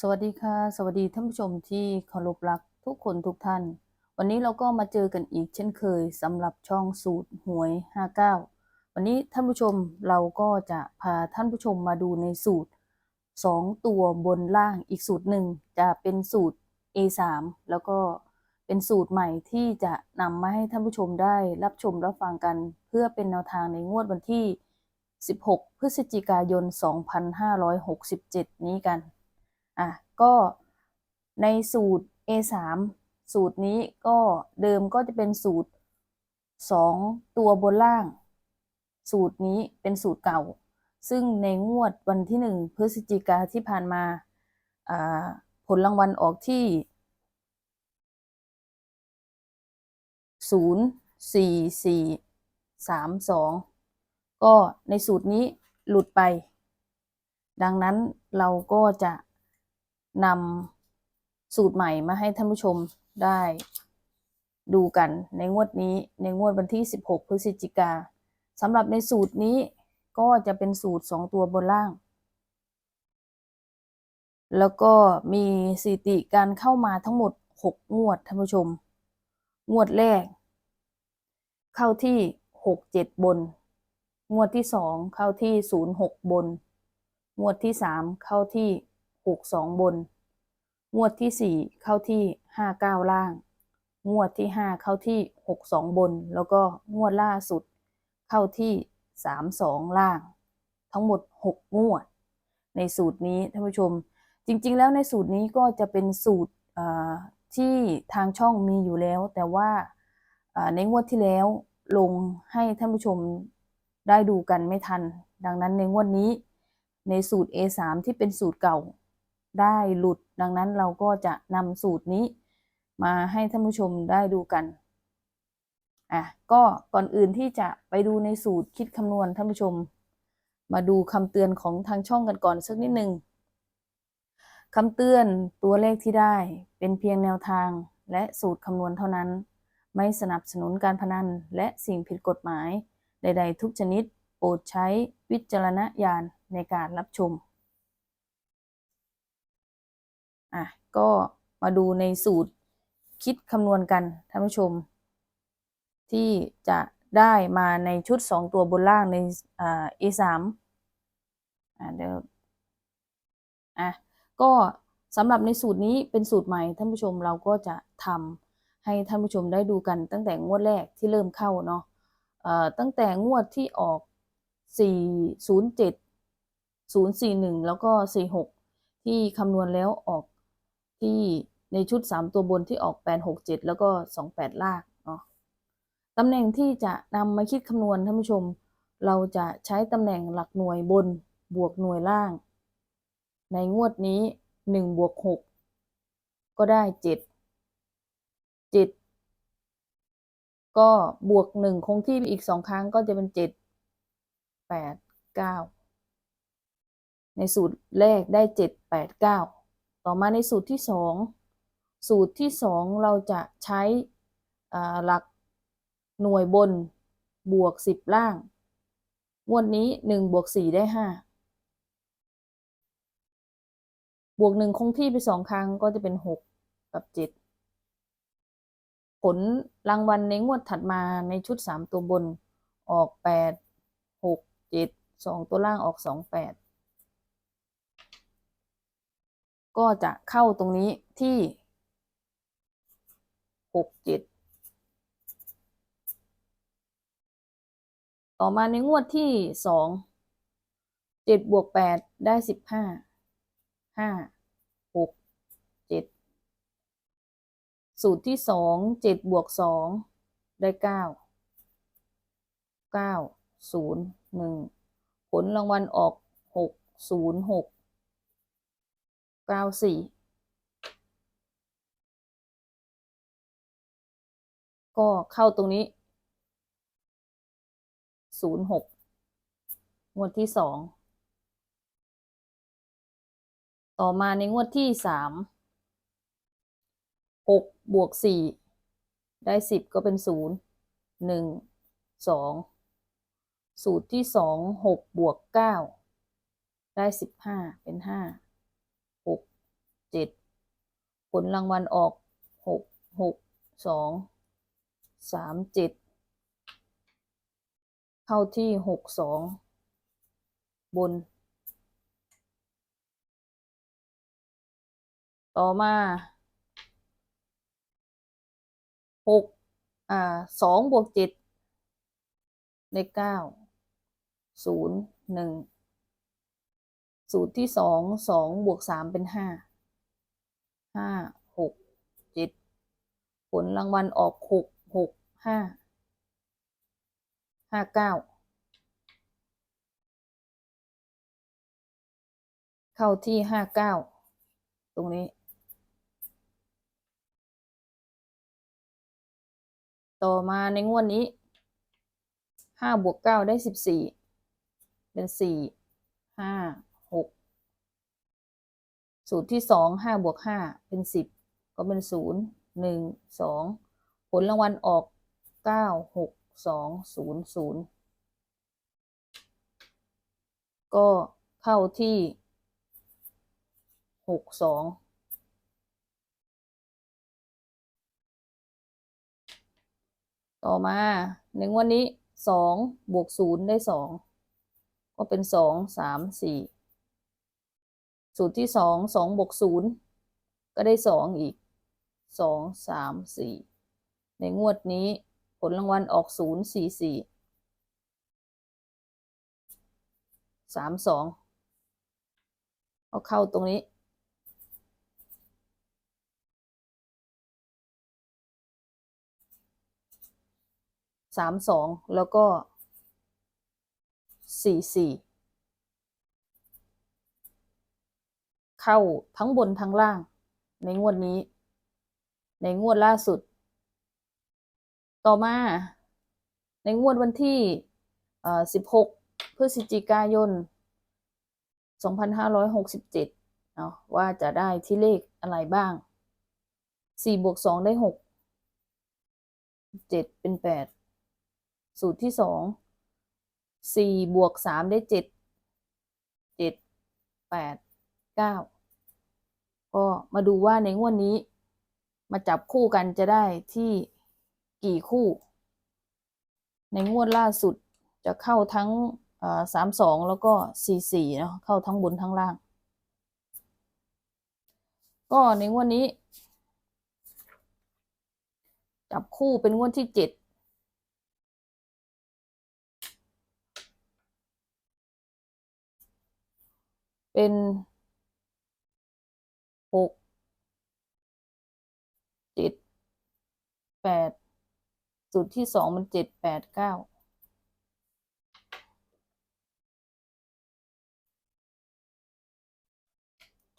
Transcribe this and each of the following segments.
สวัสดีค่ะ สวัสดีท่านผู้ชมที่เคารพรักทุกคนทุกท่าน วันนี้เราก็มาเจอกันอีกเช่นเคยสำหรับช่องสูตรหวย 59 วันนี้ท่านผู้ชมเราก็จะพาท่านผู้ชมมาดูในสูตร 2 ตัวบนล่างอีกสูตรหนึ่งจะเป็นสูตร A3 แล้วก็เป็นสูตรใหม่ที่จะนำมาให้ท่านผู้ชมได้รับชมรับฟังกัน เพื่อเป็นแนวทางในงวดวันที่ 16 พฤศจิกายน 2567 นี้กัน อะก็ในสูตร A3 สูตรนี้ก็เดิมก็จะเป็นสูตร 2 ตัวบนล่าง สูตรนี้เป็นสูตรเก่า ซึ่งในงวดวันที่ 1 พฤศจิกาที่ผ่านมาผลรางวัลออกที่ 0 4 4 3 2 ก็ในสูตรนี้หลุดไป ดังนั้นเราก็จะ นำสูตรใหม่มาให้ท่านผู้ชมได้ดูกันในงวดนี้ในงวดวันที่ 16 พฤศจิกาสำหรับในสูตรนี้ก็จะเป็นสูตร 2 ตัวบนล่าง แล้วก็มีสถิติการเข้ามาทั้งหมด 6 งวดท่านผู้ชม งวดแรก เข้าที่ 67 บน งวดที่ 2 เข้าที่ 06 บน งวดที่ 3 เข้าที่ 62 บน งวดที่4เข้าที่59ล่าง งวดที่5เข้าที่62บน แล้วก็งวดล่าสุด เข้าที่32ล่าง ทั้งหมด6งวด ในสูตรนี้ท่านผู้ชม จริง ๆ แล้วในสูตรนี้ก็จะเป็นสูตรที่ทางช่องมีอยู่แล้ว แต่ว่าอ่าในงวดที่แล้วลงให้ท่านผู้ชมได้ดูกันไม่ทัน ดังนั้นในงวดนี้ในสูตร A3 ที่เป็นสูตรเก่าได้หลุด ดังนั้นเราก็จะนำสูตรนี้มาให้ท่านผู้ชมได้ดูกันอะก็ก่อนอื่นที่จะไปดูในสูตรคิดคำนวณท่านผู้ชม มาดูคำเตือนของทางช่องกันก่อนสักนิดหนึ่งคำเตือนตัวเลขที่ได้เป็นเพียงแนวทางและสูตรคำนวณเท่านั้น ไม่สนับสนุนการพนันและสิ่งผิดกฎหมาย ใด ๆ ทุกชนิด โปรดใช้วิจารณญาณในการรับชม อะก็มาดูในสูตรคิดคำนวณกันท่านผู้ชม ที่จะได้มาในชุด 2 ตัวบนล่างในอ่า A3 อ่าเดี๋ยวอะก็สำหรับในสูตรนี้เป็นสูตรใหม่ท่านผู้ชมเราก็จะทำให้ท่านผู้ชมได้ดูกันตั้งแต่งวดแรกที่เริ่มเข้าเนาะเอ่อตั้งแต่งวดที่ออก 407 041 แล้วก็ 46 ที่คำนวณแล้วออก ที่ในชุด 3 ตัวบนที่ออก 867 แล้วก็ 28ล่างเนาะตำแหน่งที่จะนำมาคิดคำนวณท่านผู้ชม เราจะใช้ตำแหน่งหลักหน่วยบนบวกหน่วยล่าง ในงวดนี้1บวก6ก็ได้ 7 7 ก็บวก 1 คงที่อีก 2 ครั้งก็จะเป็น 7 8 9 ในสูตรแรกได้ 7 8 9 ต่อมาในสูตรที่ 2 สูตรที่ 2 เราจะใช้หลักหน่วยบนบวก 10 ล่างงวดนี้ 1 บวก 4 ได้ 5 บวก 1 คงที่ไป 2 ครั้งก็จะเป็น 6 กับ 7 ผลรางวัลในงวดถัดมาในชุด 3 ตัวบนออก 8 6 7 2 ตัวล่างออก 2 8 ก็จะเข้าตรงนี้ที่หกเจ็ดต่อมาในงวดที่สองเจ็ดบวกแปดได้สิบห้าห้าหกเจ็ดสูตรที่สองเจ็ดบวกสองได้เก้าเก้าศูนย์หนึ่งผลรางวัลออกหกศูนย์หก เก้าสี่ก็เข้าตรงนี้ศูนย์หกงวดที่สอง ต่อมาในงวดที่สามหกบวกสี่ได้สิบก็เป็นศูนย์หนึ่งสองสูตรที่สองหกบวกเก้าได้สิบห้าเป็นห้า เจ็ดผลรางวัลออกหกหกสองสามเจ็ดเข้าที่หกสองบน ต่อมาหกอ่าสองบวกเจ็ดได้เก้าศูนย์หนึ่งสูตรที่สองสองบวกสามเป็นห้า ห้าหกเจ็ดผลรางวัลออกหกหกห้าห้าเก้าเข้าที่ห้าเก้าตรงนี้ ต่อมาในงวดนี้ห้าบวกเก้าได้สิบสี่เป็นสี่ห้า สูตรที่สองห้าบวกห้าเป็นสิบก็เป็นศูนย์หนึ่งสองผลรางวัลออกเก้าหกสองศูนย์ศูนย์ก็เข้าที่หกสองต่อมาในงวดนี้สองบวกศูนย์ได้สองก็เป็นสองสามสี่ สูตรที่สองสองบวกศูนย์ก็ได้สองอีกสองสามสี่ในงวดนี้ผลรางวัลออกศูนย์สี่สี่สามสองเอาเข้าตรงนี้ สามสองแล้วก็สี่สี่ เข้าทั้งบนทั้งล่าง ในงวดนี้ ในงวดล่าสุด ต่อมา ในงวดวันที่สิบหกพฤศจิกายนสองพันห้าร้อยหกสิบเนาะว่าจะได้ที่เลขอะไรบ้างสี่บวกสองได้หกเป็นแปดสูตรที่สองสี่บวกสามได้เจ็ดเจ็ดแปดเก็มาดูว่าในงวดนนี้ มาจับคู่กันจะได้ที่กี่คู่ ในงวดล่าสุดจะเข้าทั้งสามสองแล้วก็สี่สี่เนาะเข้าทั้งบนทั้งล่าง ก็ในงวดนนี้ จับคู่เป็นงวดที่เจ็ดเป็นหกเจ็ด แปดสูตรที่สองมันเจ็ดแปดเก้า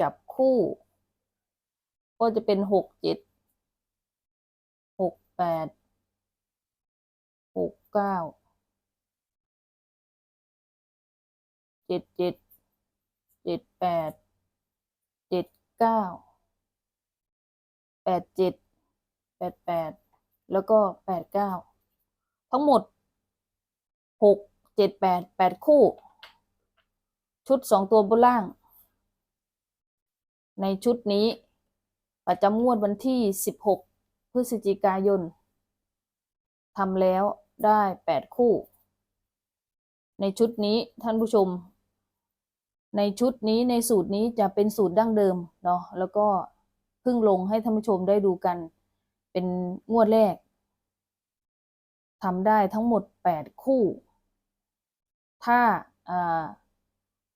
จับคู่ ก็จะเป็นหกเจ็ดหกแปดหกเก้าเจ็ดเจ็ดเจ็ดแปดเจ็ดเก้าแปดเจ็ดแปดแปด แล้วก็แปดเก้าทั้งหมดหกเจ็ดแปดแปดคู่ ชุดสองตัวบนล่าง ในชุดนี้ ประจำงวดวันที่สิบหกพฤศจิกายนทำแล้วได้แปดคู่ ในชุดนี้ท่านผู้ชม ในชุดนี้ในสูตรนี้จะเป็นสูตรดั้งเดิมเนาะแล้วก็เพิ่งลงให้ท่านผู้ชมได้ดูกัน เป็นงวดแรกทำได้ทั้งหมดแปดคู่ ถ้า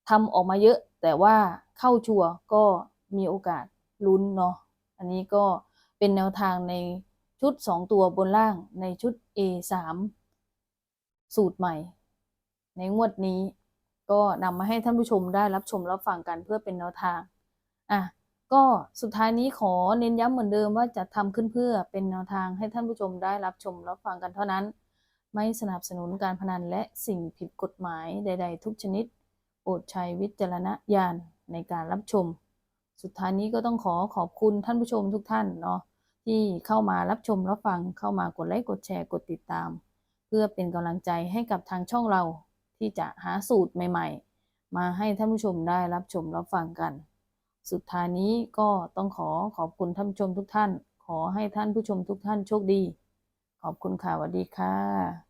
ทำออกมาเยอะ แต่ว่าเข้าชัวร์ก็มีโอกาสลุ้นเนาะอันนี้ก็เป็นแนวทางในชุด 2 ตัวบนล่างในชุด A3 สูตรใหม่ ในงวดนี้ก็นำมาให้ท่านผู้ชมได้รับชมรับฟังกันเพื่อเป็นแนวทาง อะ ก็สุดท้ายนี้ขอเน้นย้ำเหมือนเดิมว่าจะทำขึ้นเพื่อเป็นแนวทางให้ท่านผู้ชมได้รับชมรับฟังกันเท่านั้น ไม่สนับสนุนการพนันและสิ่งผิดกฎหมายใด ๆ ทุกชนิดโปรดใช้วิจารณญาณในการรับชม สุดท้ายนี้ก็ต้องขอขอบคุณท่านผู้ชมทุกท่านเนาะที่เข้ามารับชมรับฟังเข้ามากดไลค์กดแชร์กดติดตาม เพื่อเป็นกำลังใจให้กับทางช่องเราที่จะหาสูตรใหม่ ๆ มาให้ท่านผู้ชมได้รับชมรับฟังกัน สุดท้ายนี้ก็ต้องขอขอบคุณท่านผู้ชมทุกท่าน ขอให้ท่านผู้ชมทุกท่านโชคดี ขอบคุณค่ะสวัสดีค่ะ